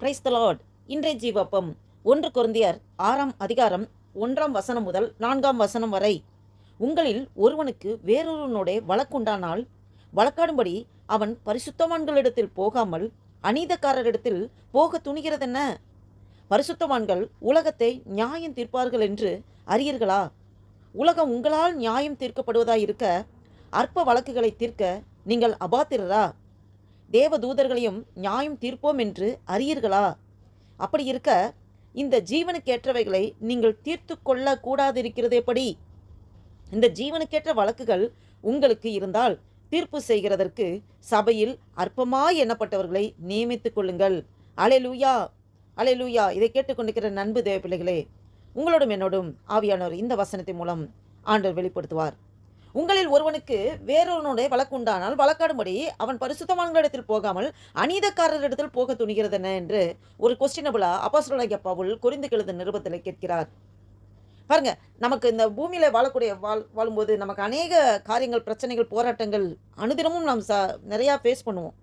கிரைஸ்த Lord இன்றைய ஜீவப்பம் ஒன்று குருந்தியர் ஆறாம் அதிகாரம் ஒன்றாம் வசனம் முதல் நான்காம் வசனம் வரை. உங்களில் ஒருவனுக்கு வேறொருவனுடைய வழக்குண்டானால் வழக்காடும்படி அவன் பரிசுத்தவான்களிடத்தில் போகாமல் அநீதக்காரரிடத்தில் போக துணிகிறதென்ன? பரிசுத்தவான்கள் உலகத்தை நியாயம் தீர்ப்பார்கள் என்று அறியீர்களா? உலகம் உங்களால் நியாயம் தீர்க்கப்படுவதாயிருக்க அற்ப வழக்குகளை தீர்க்க நீங்கள் அபாத்திரரா? தேவதூதர்களையும் நியாயம் தீர்ப்போம் என்று அறியீர்களா? அப்படி இருக்க இந்த ஜீவனுக்கேற்றவைகளை நீங்கள் தீர்த்து கொள்ள கூடாதிருக்கிறதேபடி எப்படி இந்த ஜீவனுக்கேற்ற வழக்குகள் உங்களுக்கு இருந்தால் தீர்ப்பு செய்கிறதற்கு சபையில் அற்பமாய் எண்ணப்பட்டவர்களை நியமித்துக் கொள்ளுங்கள். அலையலூயா அலையலூயா இதை கேட்டுக்கொண்டிருக்கிற நண்பு தேவ பிள்ளைகளே உங்களோடும் என்னோடும் ஆவியானவர் இந்த வசனத்தின் மூலம் ஆண்டவர் வெளிப்படுத்துவார். உங்களில் ஒருவனுக்கு வேறொருவனுடைய வழக்குண்டானால் வழக்காடும்படி அவன் பரிசுத்தமானங்களிடத்தில் போகாமல் அநீதக்காரரிடத்தில் போக துணிகிறதென என்று ஒரு கொஸ்டினபிளா அப்போஸ்தலனாகிய பவுல் குறிந்து கெழுத நிருபத்தில் கேட்கிறார். பாருங்க நமக்கு இந்த பூமியில வாழக்கூடிய வாழ் வாழும்போது நமக்கு அநேக காரியங்கள் பிரச்சனைகள் போராட்டங்கள் அனுதினமும் நாம் சா நிறையா ஃபேஸ் பண்ணுவோம்.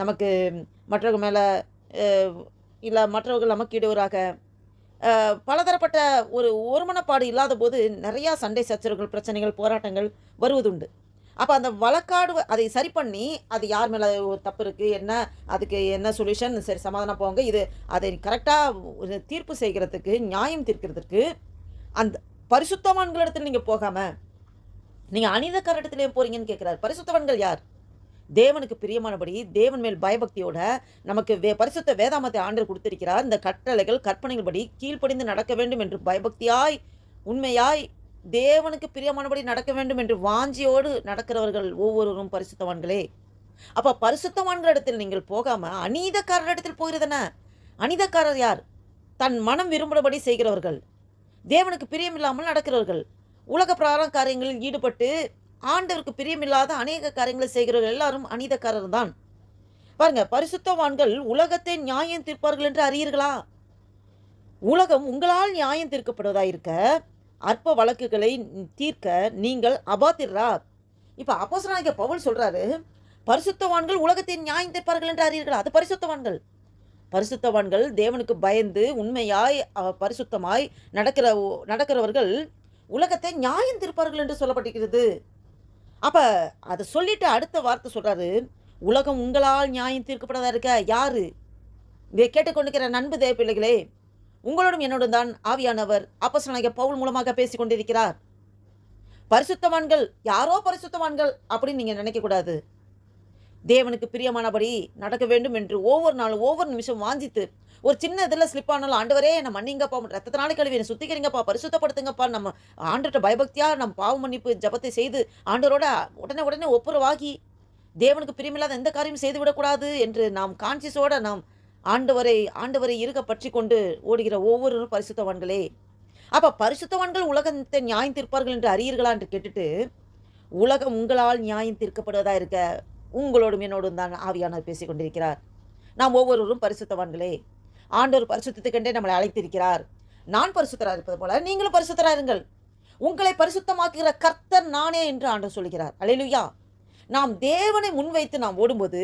நமக்கு மற்றவங்க மேலே இல்லை மற்றவர்கள் நமக்கு இடையூறாக பலதரப்பட்ட ஒரு ஒருமனப்பாடு இல்லாத போது நிறையா சண்டை சச்சரவுகள் பிரச்சனைகள் போராட்டங்கள் வருவதுண்டு. அப்போ அந்த வழக்காடு அதை சரி பண்ணி அது யார் மேலே தப்பு இருக்குது என்ன அதுக்கு என்ன சொல்யூஷன் சரி சமாதானம் போங்க இது அதை கரெக்டாக தீர்ப்பு செய்கிறதுக்கு நியாயம் தீர்க்கிறதுக்கு அந்த பரிசுத்தவான்களிடத்தில் நீங்கள் போகாமல் நீங்கள் அனிதக்காரிடத்துல போகிறீங்கன்னு கேட்குறாரு பரிசுத்தவான்கள் யார்? தேவனுக்கு பிரியமானபடி தேவன் மேல் பயபக்தியோட நமக்கு வே பரிசுத்த வேதாமத்தை ஆண்டர் கொடுத்திருக்கிறார். இந்த கட்டளைகள் கற்பனைகள் படி கீழ்ப்படிந்து நடக்க வேண்டும் என்று பயபக்தியாய் உண்மையாய் தேவனுக்கு பிரியமானபடி நடக்க வேண்டும் என்று வாஞ்சியோடு நடக்கிறவர்கள் ஒவ்வொருவரும் பரிசுத்தவான்களே. அப்போ பரிசுத்தவான்களிடத்தில் நீங்கள் போகாமல் அநீதக்காரரிடத்தில் போகிறதென்ன? அநீதக்காரர் யார்? தன் மனம் விரும்புகிறபடி செய்கிறவர்கள். தேவனுக்கு பிரியமில்லாமல் நடக்கிறவர்கள். உலக பிராரம் காரியங்களில் ஈடுபட்டு ஆண்டவருக்கு பிரியமில்லாத அநேக காரியங்களை செய்கிறவர்கள் எல்லாரும் அநீதக்காரர் தான் பாருங்க பரிசுத்தவான்கள் உலகத்தை நியாயம் தீர்ப்பார்கள் என்று அறியீர்களா? உலகம் உங்களால் நியாயம் தீர்க்கப்படுவதாயிருக்க அற்ப வழக்குகளை தீர்க்க நீங்கள் அபாத்திரா இப்போ அப்போசனாகிய பவுல் சொல்கிறாரு பரிசுத்தவான்கள் உலகத்தை நியாயம் தீர்ப்பார்கள் என்று அறியீர்களா? அது பரிசுத்தவான்கள். பரிசுத்தவான்கள் தேவனுக்கு பயந்து உண்மையாய் பரிசுத்தமாய் நடக்கிற நடக்கிறவர்கள் உலகத்தை நியாயம் தீர்ப்பார்கள் என்று சொல்லப்பட்டிருக்கிறது. அப்போ அதை சொல்லிட்டு அடுத்த வார்த்தை சொல்கிறாரு உலகம் உங்களால் நியாயம் தீர்க்கப்படாத இருக்க? யாரு? இதை கேட்டுக்கொண்டிருக்கிற நண்பு தேவ பிள்ளைகளே உங்களோடும் என்னோடும் தான் ஆவியானவர் அப்போஸ்தலனாகிய பவுல் மூலமாக பேசி கொண்டிருக்கிறார். பரிசுத்தவான்கள் யாரோ பரிசுத்தவான்கள் அப்படின்னு நீங்கள் நினைக்கக்கூடாது தேவனுக்கு பிரியமானபடி நடக்க வேண்டும் என்று ஒவ்வொரு நாளும் ஒவ்வொரு நிமிஷம் வாஞ்சித்து ஒரு சின்ன இதில் ஸ்லிப் ஆனாலும் ஆண்டவரே நம்ம மன்னிங்கப்பா ரத்தத்தினால கழுவி என்னை சுத்திக்கிறீங்கப்பா பரிசுத்தப்படுத்துங்கப்பா நம்ம ஆண்டுகிட்ட பயபக்தியாக நம்ம பாவ மன்னிப்பு ஜபத்தை செய்து ஆண்டவரோட உடனே உடனே ஒப்புரவாகி தேவனுக்கு பிரியமில்லாத எந்த காரியமும் செய்து விடக்கூடாது என்று நாம் கான்சியஸோட நாம் ஆண்டவரை ஆண்டவரை இருக பற்றி கொண்டு ஓடுகிற ஒவ்வொரு பரிசுத்தவான்களே. அப்போ பரிசுத்தவான்கள் உலகத்தை நியாயம் தீர்ப்பார்கள் என்று அறியீர்களா என்று கேட்டுட்டு உலகம் உங்களால் நியாயம் தீர்க்கப்படுவதாக இருக்க? உங்களோடும் என்னோடும் தான் ஆவியானவர் பேசிக் கொண்டிருக்கிறார் நாம் ஒவ்வொருவரும் பரிசுத்தவான்களே ஆண்டவர் பரிசுத்தத்துக்கென்றே நம்மளை அழைத்திருக்கிறார். நான் பரிசுத்தராக இருப்பது போல நீங்களும் பரிசுத்தராக இருங்கள். உங்களை பரிசுத்தமாக்குகிற கர்த்தர் நானே என்று ஆண்டவர் சொல்கிறார். அலையிலுயா நாம் தேவனை முன்வைத்து நாம் ஓடும்போது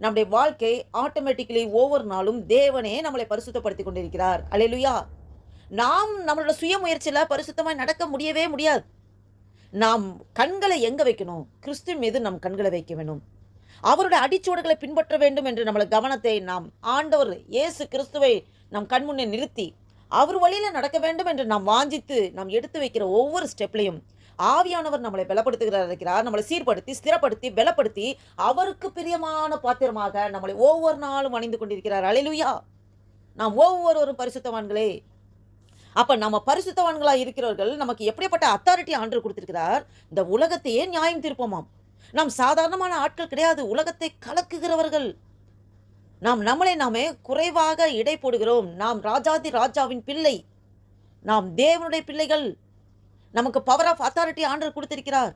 நம்முடைய வாழ்க்கை ஆட்டோமேட்டிக்கலி ஒவ்வொரு நாளும் தேவனே நம்மளை பரிசுத்தப்படுத்தி கொண்டிருக்கிறார். அலையிலுயா நாம் நம்மளோட சுய முயற்சியில் பரிசுத்தமாக நடக்க முடியவே முடியாது. நாம் கண்களை எங்கே வைக்கணும்? கிறிஸ்து மீது நம் கண்களை வைக்க வேணும். அவருடைய அடிச்சுவடுகளை பின்பற்ற வேண்டும் என்று நம்மளை கவனத்தை நாம் ஆண்டவர் இயேசு கிறிஸ்துவை நம் கண்முன்னே நிறுத்தி அவர் வழியில் நடக்க வேண்டும் என்று நாம் வாஞ்சித்து நாம் எடுத்து வைக்கிற ஒவ்வொரு ஸ்டெப்லையும் ஆவியானவர் நம்மளை பலப்படுத்துகிறார் இருக்கிறார். நம்மளை சீர்படுத்தி ஸ்திரப்படுத்தி பலப்படுத்தி அவருக்கு பிரியமான பாத்திரமாக நம்மளை ஒவ்வொரு நாளும் அணிந்து கொண்டிருக்கிறார். அலையிலுயா நாம் ஒவ்வொருவரும் பரிசுத்தவான்களே. அப்போ நம்ம பரிசுத்தவான்களாக இருக்கிறவர்கள் நமக்கு எப்படிப்பட்ட அத்தாரிட்டி ஆண்டு கொடுத்துருக்கிறார்? இந்த உலகத்தையே நியாயம் தீர்ப்போமாம். நாம் சாதாரணமான ஆட்கள் கிடையாது உலகத்தை கலக்குகிறவர்கள். நாம் நம்மளை நாமே குறைவாக இடை போடுகிறோம். நாம் ராஜாதி ராஜாவின் பிள்ளை. நாம் தேவனுடைய பிள்ளைகள். நமக்கு பவர் ஆஃப் அத்தாரிட்டி ஆண்டர் கொடுத்திருக்கிறார்.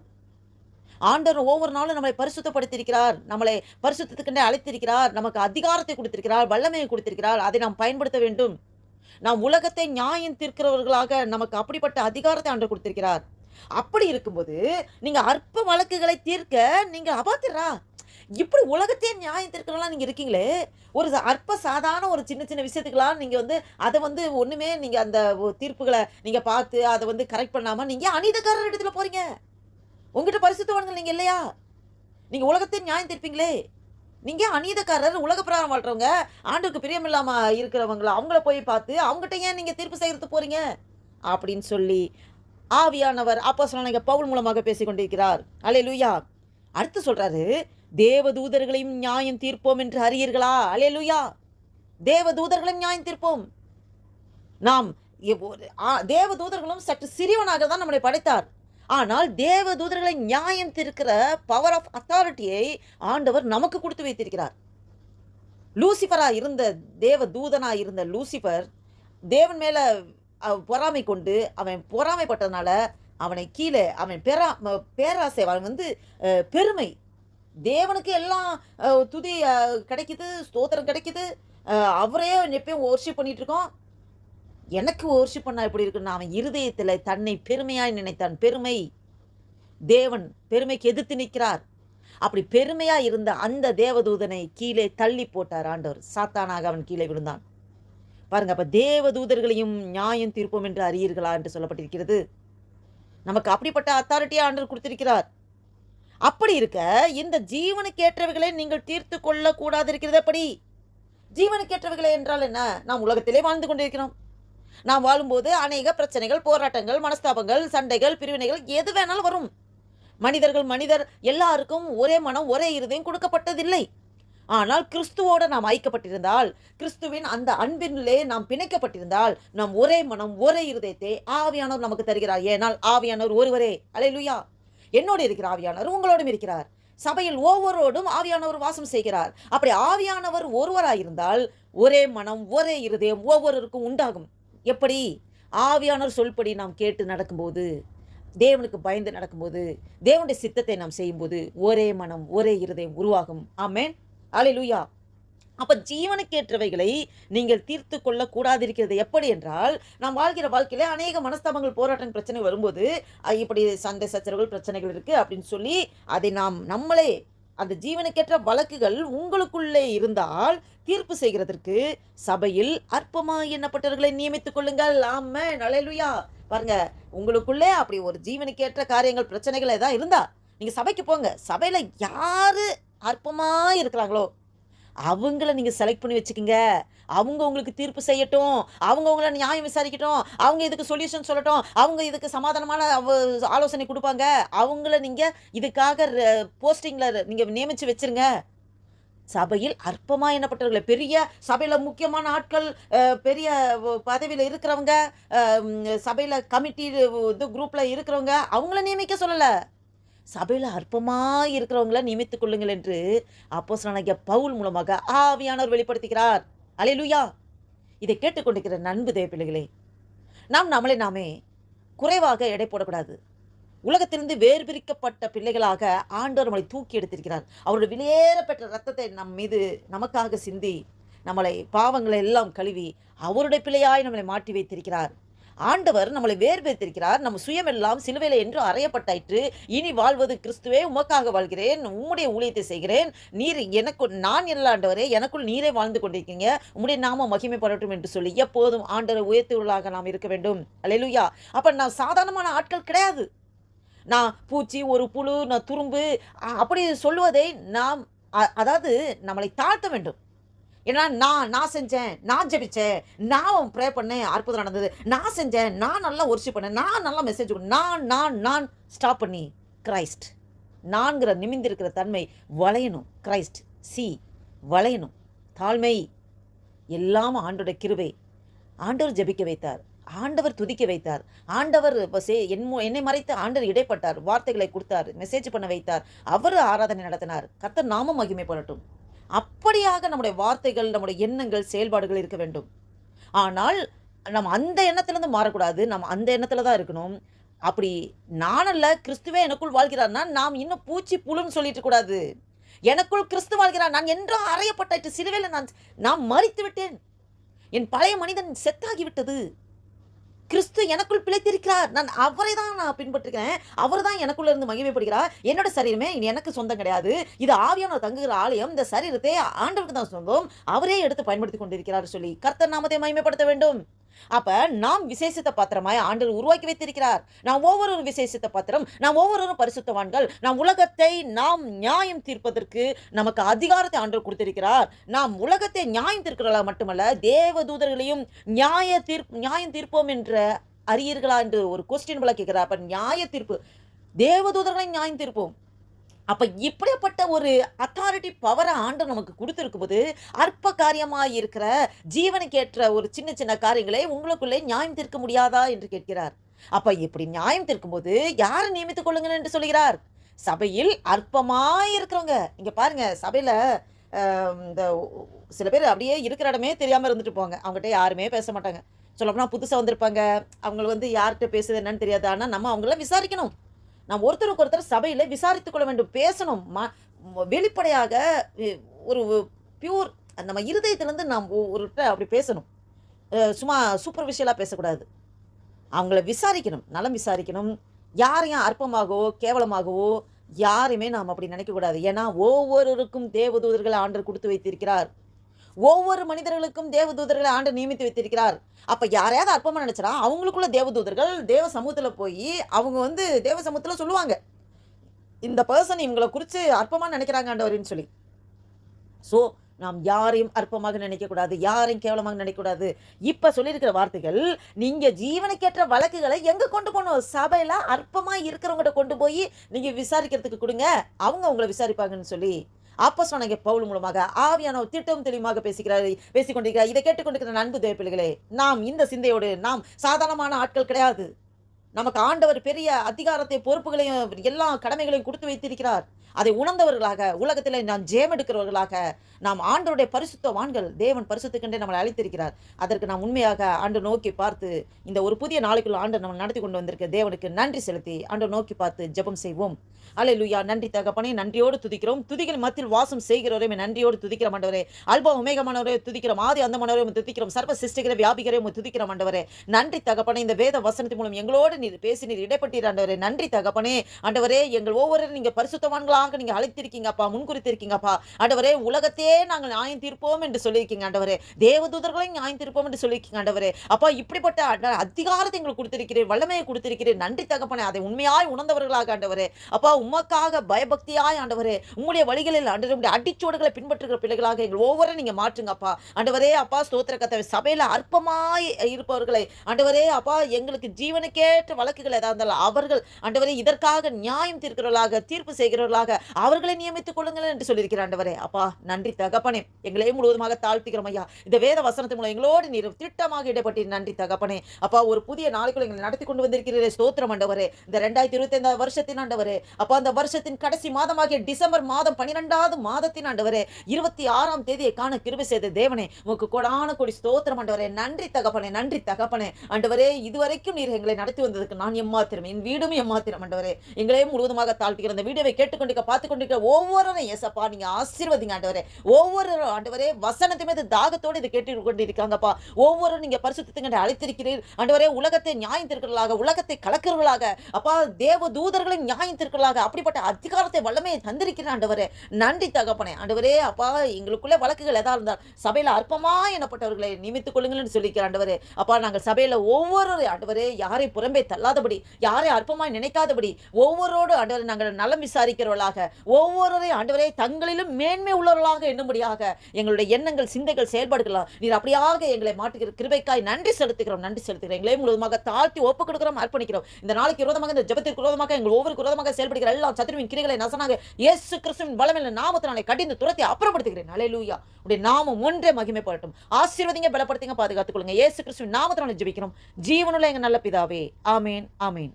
ஆண்டவர் ஒவ்வொரு நாளும் நம்மளை பரிசுத்தப்படுத்தியிருக்கிறார். நம்மளை பரிசுத்தத்துக்கென்றே அழைத்திருக்கிறார் நமக்கு அதிகாரத்தை கொடுத்திருக்கிறார் வல்லமையை கொடுத்திருக்கிறார். அதை நாம் பயன்படுத்த வேண்டும். நாம் உலகத்தை நியாயம் தீர்க்கிறவர்களாக நமக்கு அப்படிப்பட்ட அதிகாரத்தை ஆண்டு கொடுத்திருக்கிறார். அப்படி இருக்கும்போது நீங்கள் அற்ப வழக்குகளை தீர்க்க நீங்கள் அபாத்திரா இப்படி உலகத்தையே நியாயம் தீர்க்கிறவங்களா நீங்கள் இருக்கீங்களே! ஒரு அற்ப சாதாரண ஒரு சின்ன சின்ன விஷயத்துக்கெல்லாம் நீங்கள் வந்து அதை வந்து ஒன்றுமே நீங்கள் அந்த தீர்ப்புகளை நீங்கள் பார்த்து அதை வந்து கரெக்ட் பண்ணாமல் நீங்கள் அநீதக்காரர் இடத்துல போகிறீங்க உங்ககிட்ட பரிசுத்தவான்கள் நீங்கள் இல்லையா? நீங்கள் உலகத்தை நியாயம் தீர்ப்பீங்களே! நீங்கள் ஏன் அநீதக்காரர், உலக பிரகாரம் வாழ்கிறவங்க ஆண்டுக்கு பிரியமில்லாமல் இருக்கிறவங்கள அவங்கள போய் பார்த்து அவங்ககிட்ட ஏன் நீங்கள் தீர்ப்பு செய்கிறது போகிறீங்க அப்படின்னு சொல்லி ஆவியானவர் அப்போஸ்தலனாகிய பவுல் மூலமாக பேசிக் கொண்டிருக்கிறார். லுயா அடுத்து சொல்றாரு, தேவதூதர்களையும் நியாயம் தீர்ப்போம் என்று அறியீர்களா? அலே லுயா தேவதூதர்களையும் நியாயம் தீர்ப்போம். நாம் எ ஆ தேவதூதர்களும் சற்று சிறியவனாக தான் நம்மளை படைத்தார். ஆனால் தேவதூதர்களை நியாயம் தீர்க்கிற பவர் ஆஃப் அத்தாரிட்டியை ஆண்டவர் நமக்கு கொடுத்து வைத்திருக்கிறார். லூசிஃபராக இருந்த தேவதூதனா இருந்த லூசிஃபர் தேவன் மேலே பொறாமை கொண்டு அவன் பொறாமைப்பட்டதுனால அவனை கீழே அவன் பேரா பேராசை அவன் வந்து பெருமை. தேவனுக்கு எல்லாம் துதி கிடைக்குது, ஸ்தோத்திரம் கிடைக்குது. அவரே எப்பயும் வொர்ஷிப் பண்ணிட்டு இருக்கோம். எனக்கு ஒர்ஷிப் பண்ணால் எப்படி இருக்குன்னா, அவன் இருதயத்தில் தன்னை பெருமையாய் நினைத்தான். பெருமை. தேவன் பெருமைக்கு எதிர்த்து நிற்கிறார். அப்படி பெருமையாக இருந்த அந்த தேவதூதனை கீழே தள்ளி போட்டார் ஆண்டவர். சாத்தானாக அவன் கீழே விழுந்தான். பாருங்க அப்ப தேவதூதர்களையும் நியாயம் தீர்ப்போம் என்று அறியீர்களா என்று சொல்லப்பட்டிருக்கிறது. நமக்கு அப்படிப்பட்ட அத்தாரிட்டிய ஆண்டவர் கொடுத்திருக்கிறார். அப்படி இருக்க இந்த ஜீவனுக்கேற்றவைகளை நீங்கள் தீர்த்து கொள்ளக்கூடாது இருக்கிறது எப்படி? ஜீவனுக்கேற்றவைகளை என்றால் என்ன? நாம் உலகத்திலே வாழ்ந்து கொண்டிருக்கிறோம். நாம் வாழும்போது அநேக பிரச்சனைகள், போராட்டங்கள், மனஸ்தாபங்கள், சண்டைகள், பிரிவினைகள் எது வேணாலும் வரும். மனிதர்கள் மனிதர் எல்லாருக்கும் ஒரே மனம், ஒரே இருதயம் கொடுக்கப்பட்டதில்லை. ஆனால் கிறிஸ்துவோடு நாம் ஐக்கப்பட்டிருந்தால் கிறிஸ்துவின் அந்த அன்பினிலே நாம் பிணைக்கப்பட்டிருந்தால், நாம் ஒரே மனம், ஒரே இருதயத்தை ஆவியானவர் நமக்கு தருகிறார். ஏனால் ஆவியானவர் ஒருவரே. அலையிலுயா என்னோடு இருக்கிற ஆவியானவர் உங்களோடும் இருக்கிறார். சபையில் ஒவ்வொருவரோடும் ஆவியானவர் வாசம் செய்கிறார். அப்படி ஆவியானவர் ஒருவராயிருந்தால், ஒரே மனம், ஒரே இருதயம் ஒவ்வொருவருக்கும் உண்டாகும். எப்படி? ஆவியானவர் சொல்படி நாம் கேட்டு நடக்கும்போது, தேவனுக்கு பயந்து நடக்கும்போது, தேவனுடைய சித்தத்தை நாம் செய்யும்போது, ஒரே மனம், ஒரே இருதயம் உருவாகும். ஆமேன் அலை லூயா அப்போ ஜீவனுக்கேற்றவைகளை நீங்கள் தீர்த்து கொள்ளக்கூடாது இருக்கிறது எப்படி என்றால், நாம் வாழ்கிற வாழ்க்கையிலே அநேக மனஸ்தாபங்கள், போராட்டம், பிரச்சனை வரும்போது, இப்படி சண்டை சச்சரவுகள், பிரச்சனைகள் இருக்கு அப்படின்னு சொல்லி, அதை நாம் நம்மளே அந்த ஜீவனுக்கேற்ற வழக்குகள் உங்களுக்குள்ளே இருந்தால், தீர்ப்பு செய்கிறதற்கு சபையில் அற்பமாக எண்ணப்பட்டவர்களை நியமித்துக் கொள்ளுங்கள். ஆம நலையிலுயா பாருங்க, உங்களுக்குள்ளே அப்படி ஒரு ஜீவனுக்கேற்ற காரியங்கள், பிரச்சனைகள் ஏதாவது இருந்தா, நீங்க சபைக்கு போங்க. சபையில யாரு அற்பமாக இருக்கிறாங்களோ, அவங்கள நீங்கள் செலக்ட் பண்ணி வச்சுக்கோங்க அவங்க உங்களுக்கு தீர்ப்பு செய்யட்டும். அவங்க உங்களை நியாயம் விசாரிக்கட்டும். அவங்க இதுக்கு சொல்யூஷன் சொல்லட்டும். அவங்க இதுக்கு சமாதானமான ஆலோசனை கொடுப்பாங்க அவங்கள நீங்கள் இதுக்காக ர நீங்கள் நியமித்து வச்சுருங்க. சபையில் அற்பமாக என்னப்பட்டவர்களை பெரிய சபையில் முக்கியமான ஆட்கள், பெரிய பதவியில் இருக்கிறவங்க, சபையில் கமிட்டி இது குரூப்பில் இருக்கிறவங்க, அவங்கள நியமிக்க சொல்லலை சபையில் அற்பமாக இருக்கிறவங்கள நியமித்துக் கொள்ளுங்கள் என்று அப்போஸ்தலனாகிய பவுல் மூலமாக ஆவியானவர் வெளிப்படுத்துகிறார். அல்லேலூயா! இதை கேட்டுக்கொண்டிருக்கிற நண்பு தேவப்பிள்ளைகளே நாம் நம்மளை நாமே குறைவாக எடை போடக்கூடாது. உலகத்திலிருந்து வேறு பிரிக்கப்பட்ட பிள்ளைகளாக ஆண்டவர் நம்மளை தூக்கி எடுத்திருக்கிறார். அவருடைய விலையேற பெற்ற ரத்தத்தை நம் மீது நமக்காக சிந்தி, நம்மளை பாவங்களை எல்லாம் கழுவி, அவருடைய பிள்ளையாய் நம்மளை மாட்டி வைத்திருக்கிறார். ஆண்டவர் நம்மளை வேர்பெடுத்திருக்கிறார் நம்ம சுயமெல்லாம் சிலுவையில் என்று அறையப்பட்டாயிற்று. இனி வாழ்வது கிறிஸ்துவே உமக்காக வாழ்கிறேன். உம்முடைய ஊழியத்தை செய்கிறேன். நீர் எனக்கு நான் எல்லா ஆண்டவரே, எனக்குள் நீரே வாழ்ந்து கொண்டிருக்கீங்க. உம்முடைய நாம மகிமைப்படட்டும் என்று சொல்லி எப்போதும் ஆண்டவரை உயர்த்தியுள்ளாக நாம் இருக்க வேண்டும். அலையலுயா அப்போ நான் சாதாரணமான ஆட்கள் கிடையாது. நான் பூச்சி, ஒரு புழு, நான் துரும்பு அப்படி சொல்லுவதை நாம் அதாவது நம்மளை தாழ்த்த வேண்டும். ஏன்னா நான் நான் செஞ்சேன், நான் ஜெபிச்சேன், நான் ப்ரே பண்ணேன், அற்புதம் நடந்தது. நான் செஞ்சேன், நான் நல்லா ஒர்ஷிப் பண்ணேன், நான் நல்லா மெசேஜ் நான் நான் நான் ஸ்டாப் பண்ணி கிரைஸ்ட். நான்கிற நிமிந்திருக்கிற தன்மை வளையணும். Christ C வளையணும். தாழ்மை எல்லாம் ஆண்டோட கிருவை ஆண்டவர் ஜெபிக்க வைத்தார். ஆண்டவர் துதிக்க வைத்தார். ஆண்டவர் வ என் என்னை மறைத்து ஆண்டவர் இடைப்பட்டார். வார்த்தைகளை கொடுத்தார் மெசேஜ் பண்ண வைத்தார். அவர் ஆராதனை நடத்தினார். கர்த்தர் நாமம் மகிமைப்படட்டும். அப்படியாக நம்முடைய வார்த்தைகள், நம்முடைய எண்ணங்கள், செயல்பாடுகள் இருக்க வேண்டும். ஆனால் நம்ம அந்த எண்ணத்திலேருந்து மாறக்கூடாது. நம்ம அந்த எண்ணத்தில் தான் இருக்கணும். அப்படி நானல்ல கிறிஸ்துவே எனக்குள் வாழ்கிறார்னா, நாம் இன்னும் பூச்சி, புழுன்னு சொல்லிட்டு கூடாது. எனக்குள் கிறிஸ்து வாழ்கிறார். நான் என்றும் அறையப்பட்ட சிலுவையில் நான் நான் மறித்து விட்டேன். என் பழைய மனிதன் செத்தாகிவிட்டது கிறிஸ்து எனக்குள் பிழைத்திருக்கிறார். நான் அவரை தான் நான் பின்பற்றுகிறேன். அவர் தான் எனக்குள்ள இருந்து மகிமைப்படுகிறார். என்னோட சரீரமே இனி எனக்கு சொந்தம் கிடையாது. இது ஆவியானவர் தங்குகிற ஆலயம். இந்த சரீரத்தை ஆண்டவருக்கு தான் சொந்தம். அவரே எடுத்து பயன்படுத்தி கொண்டிருக்கிறார் சொல்லி கர்த்தர் நாமத்தை மகிமைப்படுத்த வேண்டும். அப்ப நாம் விசேஷித்த பாத்திரமாய் ஆண்டவர் உருவாக்கி வைத்திருக்கிறார். நாம் ஒவ்வொருவரும் விசேஷித்த பாத்திரம் நாம் ஒவ்வொருவரும் பரிசுத்தவான்கள் நாம் உலகத்தை நாம் நியாயம் தீர்ப்பதற்கு நமக்கு அதிகாரத்தை ஆண்டவர் கொடுத்திருக்கிறார். நாம் உலகத்தை நியாயம் தீர்க்கிறதா மட்டுமல்ல தேவ தூதர்களையும் நியாய தீர்ப்பு நியாயம் தீர்ப்போம் என்ற அறியீர்களா என்று ஒரு கொஸ்டின் போல கேட்கிறார். அப்ப நியாய தீர்ப்பு தேவதூதர்களை நியாயம் தீர்ப்போம். அப்போ இப்படிப்பட்ட ஒரு அத்தாரிட்டி பவரை ஆண்டு நமக்கு கொடுத்துருக்கும் போது அற்ப காரியமாக இருக்கிற ஜீவனுக்கேற்ற ஒரு சின்ன சின்ன காரியங்களை உங்களுக்குள்ளே நியாயம் தீர்க்க முடியாதா என்று கேட்கிறார். அப்போ இப்படி நியாயம் தீர்க்கும்போது யாரை நியமித்துக் கொள்ளுங்கள் என்று சொல்கிறார்? சபையில் அற்பமாக இருக்கிறவங்க இங்கே பாருங்க சபையில் இந்த சில பேர் அப்படியே இருக்கிற இடமே தெரியாமல் இருந்துட்டு போங்க அவங்ககிட்ட யாருமே பேச மாட்டாங்க. சொல்லப்போனால் புதுசாக வந்திருப்பாங்க. அவங்களுக்கு வந்து யார்கிட்ட பேசுது என்னன்னு தெரியாது. ஆனால் நம்ம அவங்கள விசாரிக்கணும். நாம் ஒருத்தருக்கு ஒருத்தர் சபையில் விசாரித்து கொள்ள வேண்டும் பேசணும். ம வெளிப்படையாக ஒரு பியூர் நம்ம இருதயத்திலேருந்து நாம் ஒ- அப்படி பேசணும். சும்மா சூப்பர்ஃபிஷியலாக பேசக்கூடாது. அவங்கள விசாரிக்கணும் நலம் விசாரிக்கணும். யாரையும் அற்பமாகவோ கேவலமாகவோ யாரையுமே நாம் அப்படி நினைக்கக்கூடாது. ஏன்னா ஒவ்வொருவருக்கும் தேவதூதர்களை ஆண்டர் கொடுத்து வைத்திருக்கிறார். ஒவ்வொரு மனிதர்களுக்கும் தேவதூதர்களை ஆண்டு நியமித்து வைத்திருக்கிறார். அப்போ யாரையாவது அற்பமாக நினைச்சா அவங்களுக்குள்ள தேவதூதர்கள் தேவ சமூகத்தில் போய் அவங்க வந்து தேவ சமூகத்தில் சொல்லுவாங்க. இந்த பர்சன் இவங்களை குறித்து அற்பமாக நினைக்கிறாங்க ஆண்டவரின்னு சொல்லி. ஸோ நாம் யாரையும் அற்பமாக நினைக்கக்கூடாது யாரையும் கேவலமாக நினைக்கக்கூடாது. இப்போ சொல்லியிருக்கிற வார்த்தைகள் நீங்கள் ஜீவனுக்கேற்ற வழக்குகளை எங்கே கொண்டு போகணும்? சபையில் அற்பமாக இருக்கிறவங்ககிட்ட கொண்டு போய் நீங்கள் விசாரிக்கிறதுக்கு கொடுங்க. அவங்க உங்களை விசாரிப்பாங்கன்னு சொல்லி அப்போ பவுல் மூலமாக ஆவியானவர் திட்டம் தெளிவாக பேசுகிறார். பேசிக்கொண்டிருக்கிறார் இதை கேட்டுக்கொண்டிருக்கிற அன்பு தேவப்பிள்ளைகளே நாம் இந்த சிந்தையோடு நாம் சாதாரணமான ஆட்கள் கிடையாது. நமக்கு ஆண்டவர் பெரிய அதிகாரத்தை பொறுப்புகளையும் எல்லா கடமைகளையும் கொடுத்து வைத்திருக்கிறார். அதை உணர்ந்தவர்களாக உலகத்தில் நாம் ஜெயம் எடுக்கிறவர்களாக நாம் ஆண்டவருடைய பரிசுத்தவான்கள் தேவன் பரிசுத்துக்கென்றே நம்மளை அழைத்திருக்கிறார். அதற்கு நாம் உண்மையாக ஆண்டு நோக்கி பார்த்து இந்த ஒரு புதிய நாளைக்குள்ள ஆண்டு நம்ம நடத்தி கொண்டு வந்திருக்க தேவனுக்கு நன்றி செலுத்தி ஆண்டு நோக்கி பார்த்து ஜெபம் செய்வோம். அலை லுயா நன்றி தகப்பனே நன்றியோடு துதிக்கிறோம். துதிகள் மத்தியில் வாசம் செய்கிறவரே நன்றியோடு துதிக்கிற மாண்டவரே அல்பா உமேகமானவரே துதிக்கிறோம் ஆதி அந்த மனவரே துதிக்கிறோம் சர்வ சிருஷ்டிகிற வியாபிகரே துதிக்கிற மாண்டவரே நன்றி தகப்பனே இந்த வேத வசனத்தின் மூலம் எங்களோடு நீர் பேசி நீர் இடைப்பட்டீர் ஆண்டவரே. நன்றி தகப்பனே ஆண்டவரே எங்கள் ஒவ்வொரு நீங்கள் பரிசுத்தவான்களாக நீங்க அழைத்திருக்கீங்கப்பா முன்குறித்திருக்கீங்கப்பா. ஆண்டவரே உலகத்தையே நாங்கள் நியாயம் தீர்ப்போம் என்று சொல்லியிருக்கீங்க ஆண்டவரே. தேவதூதர்களையும் நியாயம் தீர்ப்போம் என்று சொல்லியிருக்கீங்க ஆண்டவரே. அப்பா இப்படிப்பட்ட அதிகாரத்தை எங்களுக்கு கொடுத்திருக்கிறேன் வல்லமையை கொடுத்திருக்கிறேன் நன்றி தகப்பனே. அதை உண்மையாய் உணர்ந்தவர்களாக ஆண்டவரே. அப்பா உமக்காக பயபக்தியாய் ஆண்டவரே. உங்களுடைய வழிகளில் ஆண்டவரே உங்களுடைய அடிச்சோடுகளை பின்பற்றுகிற பிள்ளைகளாக எங்கள் ஒவ்வொரு நீங்க மாற்றுங்கப்பா. ஆண்டவரே அப்பா ஸ்தோத்திர கத்த சபையில் அற்பமாய் இருப்பவர்களை ஆண்டவரே அப்பா எங்களுக்கு ஜீவனுக்கேற்ற வழக்குகள் ஏதாவது இருந்தாலும் அவர்கள் ஆண்டவரே இதற்காக நியாயம் தீர்க்கிறவர்களாக தீர்ப்பு செய்கிறவர்களாக அவர்களை நியமித்துக் கொள்ளுங்கள் என்று சொல்லியிருக்கிற ஆண்டவரே. அப்பா நன்றி தகப்பனே. எங்களே முழுவதுமாக தாழ்த்துக்கிறோம் ஐயா இந்த வேத வசனத்தின் மூலம் எங்களோடு நீர் திட்டமாக இடப்பட்டு நன்றி தகப்பனே. அப்பா ஒரு புதிய நாளைக்குள்ள எங்களை நடத்தி கொண்டு வந்திருக்கிறீரே. ஸ்தோத்திரம் ஆண்டவரே. இந்த ரெண்டாயிரத்தி இருபத்தி ஐந்தாவது வருஷத்தின் ஆண்டவரே. அப்பா அந்த வருஷத்தின் கடைசி மாதமாகிய டிசம்பர் மாதம் பன்னிரெண்டாவது மாதத்தின் ஆண்டவரே. இருபத்தி ஆறாம் தேதியை காண கிருபை செய்த தேவனே உங்களுக்கு கொடான கொடி ஸ்தோத்திரம் ஆண்டவரே. நன்றி தகப்பனே நன்றி தகப்பனே. ஆண்டவரே இதுவரைக்கும் நீர் எங்களை நடத்தி வந்ததுக்கு நான் எம்மாத்திரம் என் வீடும் எம்மாத்திரம் ஆண்டவரே. எங்களே முழுவதுமாக தாழ்த்துக்கிற இந்த வீடியோவை கேட்டுக்கொண்டு கேட்டுக்கொண்டிருக்க பார்த்து கொண்டிருக்க ஒவ்வொருவரும் ஏசப்பா நீங்க ஆசீர்வதிங்க ஆண்டவரே. ஒவ்வொரு ஆண்டவரே வசனத்தை மீது தாகத்தோடு இதை கேட்டு கொண்டிருக்காங்கப்பா ஒவ்வொரு நீங்க பரிசுத்தங்க அழைத்திருக்கிறீர். ஆண்டவரே உலகத்தை நியாயம் திருக்கிறவர்களாக உலகத்தை கலக்கிறவர்களாக. அப்பா தேவ தூதர்களை நியாயம் திருக்கிறவர்களாக. அப்படிப்பட்ட அதிகாரத்தை வல்லமையை தந்திருக்கிறேன் ஆண்டவரே. நன்றி தகப்பனே. ஆண்டவரே அப்பா எங்களுக்குள்ள வழக்குகள் எதா இருந்தால் சபையில அற்பமா எனப்பட்டவர்களை நியமித்துக் கொள்ளுங்கள்னு சொல்லிக்கிற ஆண்டவரே. அப்பா நாங்கள் சபையில் ஒவ்வொரு ஆண்டவரே யாரை புறம்பே தள்ளாதபடி யாரை அற்பமாய் நினைக்காதபடி ஒவ்வொருவரோடு ஆண்டவரை நாங்கள் நலம் விசாரிக்கிறவர்களாக ஒவ்வொருவரை ஆண்டவரே தங்களிலும் மேன்மை உள்ளவர்களாக எண்ணும்படியாக எங்களுடைய எண்ணங்கள் சிந்தைகள் செயல்பாடுகளாம் நீர் அப்படியாக எங்களை மாட்டுகிற கிருபைக்காய் நன்றி செலுத்துகிறோம் நன்றி செலுத்துகிறோம். எங்களை முழுவதுமாக தாழ்த்தி ஒப்புக் கொடுக்கிறோம் அர்ப்பணிக்கிறோம். இந்த நாளைக்கு விரோதமாக இந்த ஜபத்திற்கு விரோதமாக எங்கள் ஒவ்வொரு விரோதமாக செயல்படுகிற எல்லா சத்துருவின் கிரிகளை நசனாக இயேசு கிறிஸ்துவின் பலமில்ல நாமத்தினாலே கடிந்து துரத்தி அப்புறப்படுத்துகிறேன். அலையலூயா உடைய நாமம் ஒன்றே மகிமைப்படட்டும் ஆசீர்வதிங்க பலப்படுத்திங்க பாதுகாத்துக் கொள்ளுங்க இயேசு கிறிஸ்துவின் நாமத்தினாலே ஜபிக்கிறோம். ஜீவனுள்ள எங்கள் நல்ல பிதாவே. ஆமேன் ஆமேன்.